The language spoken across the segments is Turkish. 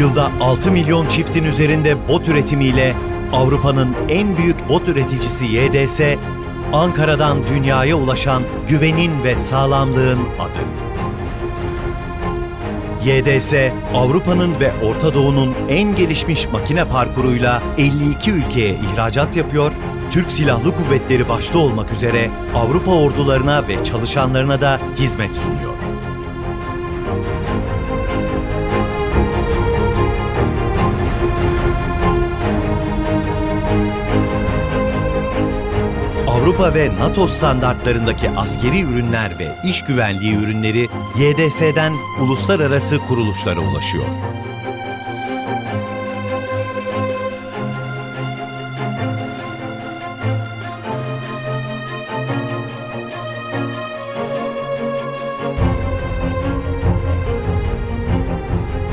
Yılda 6 milyon çiftin üzerinde bot üretimiyle Avrupa'nın en büyük bot üreticisi YDS, Ankara'dan dünyaya ulaşan güvenin ve sağlamlığın adı. YDS, Avrupa'nın ve Orta Doğu'nun en gelişmiş makine parkuruyla 52 ülkeye ihracat yapıyor, Türk Silahlı Kuvvetleri başta olmak üzere Avrupa ordularına ve çalışanlarına da hizmet sunuyor. Avrupa ve NATO standartlarındaki askeri ürünler ve iş güvenliği ürünleri YDS'den uluslararası kuruluşlara ulaşıyor.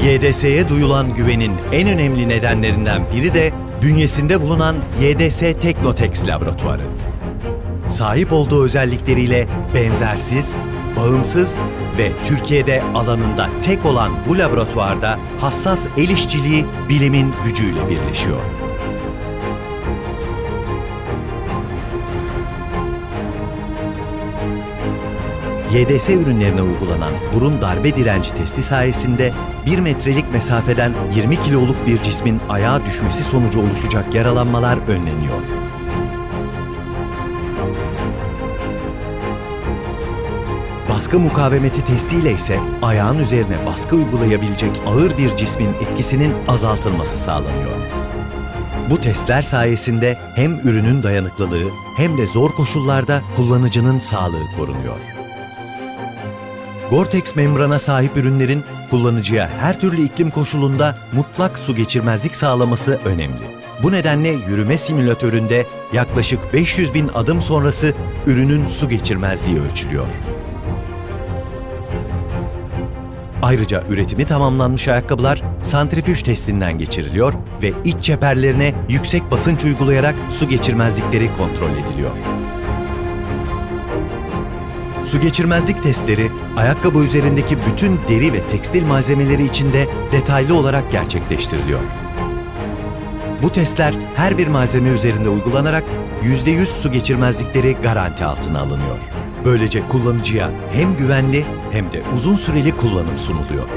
YDS'ye duyulan güvenin en önemli nedenlerinden biri de bünyesinde bulunan YDS Teknotex laboratuvarı. Sahip olduğu özellikleriyle benzersiz, bağımsız ve Türkiye'de alanında tek olan bu laboratuvarda hassas el işçiliği bilimin gücüyle birleşiyor. YDS ürünlerine uygulanan burun darbe direnci testi sayesinde 1 metrelik mesafeden 20 kiloluk bir cismin ayağa düşmesi sonucu oluşacak yaralanmalar önleniyor. Baskı mukavemeti testiyle ise ayağın üzerine baskı uygulayabilecek ağır bir cismin etkisinin azaltılması sağlanıyor. Bu testler sayesinde hem ürünün dayanıklılığı hem de zor koşullarda kullanıcının sağlığı korunuyor. Gore-Tex membrana sahip ürünlerin kullanıcıya her türlü iklim koşulunda mutlak su geçirmezlik sağlaması önemli. Bu nedenle yürüme simülatöründe yaklaşık 500 bin adım sonrası ürünün su geçirmezliği ölçülüyor. Ayrıca üretimi tamamlanmış ayakkabılar santrifüj testinden geçiriliyor ve iç çeperlerine yüksek basınç uygulayarak su geçirmezlikleri kontrol ediliyor. Su geçirmezlik testleri ayakkabı üzerindeki bütün deri ve tekstil malzemeleri içinde detaylı olarak gerçekleştiriliyor. Bu testler her bir malzeme üzerinde uygulanarak %100 su geçirmezlikleri garanti altına alınıyor. Böylece kullanıcıya hem güvenli hem de uzun süreli kullanım sunuluyor.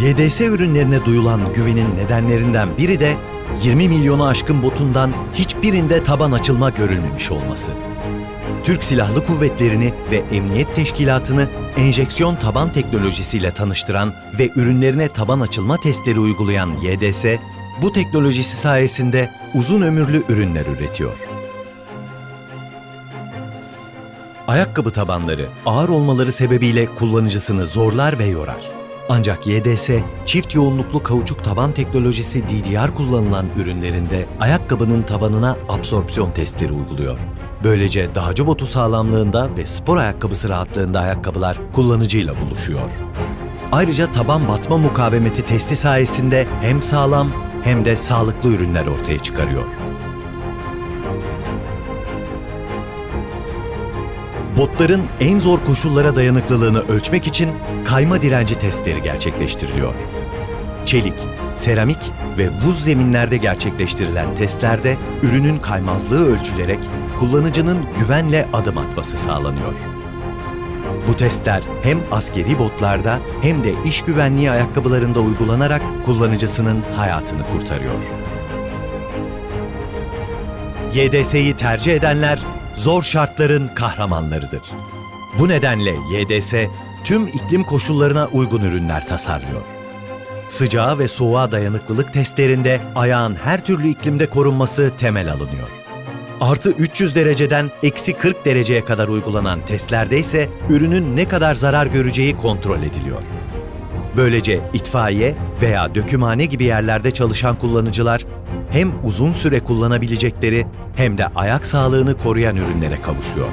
YDS ürünlerine duyulan güvenin nedenlerinden biri de 20 milyonu aşkın botundan hiçbirinde taban açılma görülmemiş olması. Türk Silahlı Kuvvetleri'ni ve Emniyet Teşkilatı'nı enjeksiyon taban teknolojisiyle tanıştıran ve ürünlerine taban açılma testleri uygulayan YDS, bu teknolojisi sayesinde uzun ömürlü ürünler üretiyor. Ayakkabı tabanları ağır olmaları sebebiyle kullanıcısını zorlar ve yorar. Ancak YDS, çift yoğunluklu kauçuk taban teknolojisi DDR kullanılan ürünlerinde ayakkabının tabanına absorpsiyon testleri uyguluyor. Böylece dağcı botu sağlamlığında ve spor ayakkabısı rahatlığında ayakkabılar kullanıcıyla buluşuyor. Ayrıca taban batma mukavemeti testi sayesinde hem sağlam hem de sağlıklı ürünler ortaya çıkarıyor. Botların en zor koşullara dayanıklılığını ölçmek için kayma direnci testleri gerçekleştiriliyor. Çelik, seramik ve buz zeminlerde gerçekleştirilen testlerde ürünün kaymazlığı ölçülerek kullanıcının güvenle adım atması sağlanıyor. Bu testler hem askeri botlarda hem de iş güvenliği ayakkabılarında uygulanarak kullanıcısının hayatını kurtarıyor. YDS'yi tercih edenler zor şartların kahramanlarıdır. Bu nedenle YDS tüm iklim koşullarına uygun ürünler tasarlıyor. Sıcağa ve soğuğa dayanıklılık testlerinde ayağın her türlü iklimde korunması temel alınıyor. Artı 300 dereceden eksi 40 dereceye kadar uygulanan testlerde ise ürünün ne kadar zarar göreceği kontrol ediliyor. Böylece itfaiye veya dökümhane gibi yerlerde çalışan kullanıcılar hem uzun süre kullanabilecekleri hem de ayak sağlığını koruyan ürünlere kavuşuyor.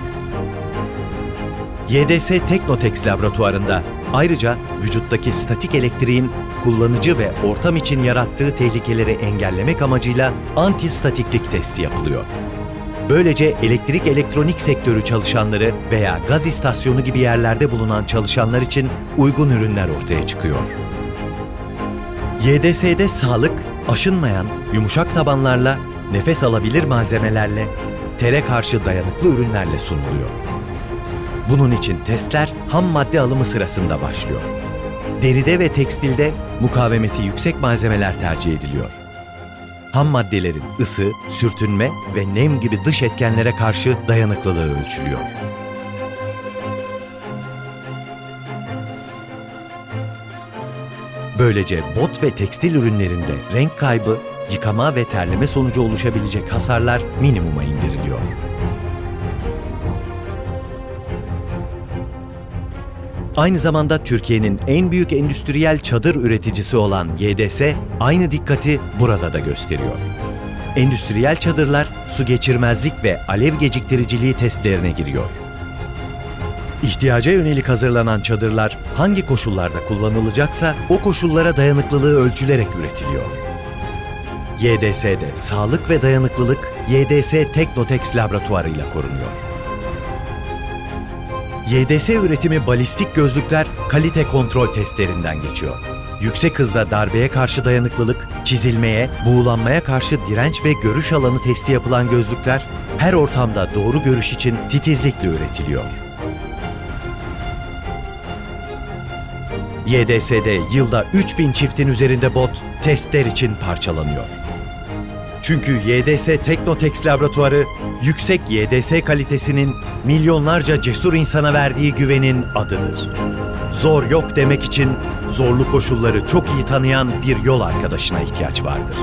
YDS Teknotex laboratuvarında ayrıca vücuttaki statik elektriğin kullanıcı ve ortam için yarattığı tehlikeleri engellemek amacıyla antistatiklik testi yapılıyor. Böylece elektrik elektronik sektörü çalışanları veya gaz istasyonu gibi yerlerde bulunan çalışanlar için uygun ürünler ortaya çıkıyor. YDS'de sağlık, aşınmayan, yumuşak tabanlarla, nefes alabilir malzemelerle, tere karşı dayanıklı ürünlerle sunuluyor. Bunun için testler ham madde alımı sırasında başlıyor. Deride ve tekstilde mukavemeti yüksek malzemeler tercih ediliyor. Ham maddelerin ısı, sürtünme ve nem gibi dış etkenlere karşı dayanıklılığı ölçülüyor. Böylece bot ve tekstil ürünlerinde renk kaybı, yıkama ve terleme sonucu oluşabilecek hasarlar minimuma indiriliyor. Aynı zamanda Türkiye'nin en büyük endüstriyel çadır üreticisi olan YDS aynı dikkati burada da gösteriyor. Endüstriyel çadırlar su geçirmezlik ve alev geciktiriciliği testlerine giriyor. İhtiyaca yönelik hazırlanan çadırlar hangi koşullarda kullanılacaksa o koşullara dayanıklılığı ölçülerek üretiliyor. YDS'de sağlık ve dayanıklılık YDS Teknotex laboratuvarıyla korunuyor. YDS üretimi balistik gözlükler kalite kontrol testlerinden geçiyor. Yüksek hızda darbeye karşı dayanıklılık, çizilmeye, buğulanmaya karşı direnç ve görüş alanı testi yapılan gözlükler her ortamda doğru görüş için titizlikle üretiliyor. YDS'de yılda 3000 çiftin üzerinde bot testler için parçalanıyor. Çünkü YDS Teknotex laboratuvarı yüksek YDS kalitesinin milyonlarca cesur insana verdiği güvenin adıdır. Zor yok demek için zorlu koşulları çok iyi tanıyan bir yol arkadaşına ihtiyaç vardır.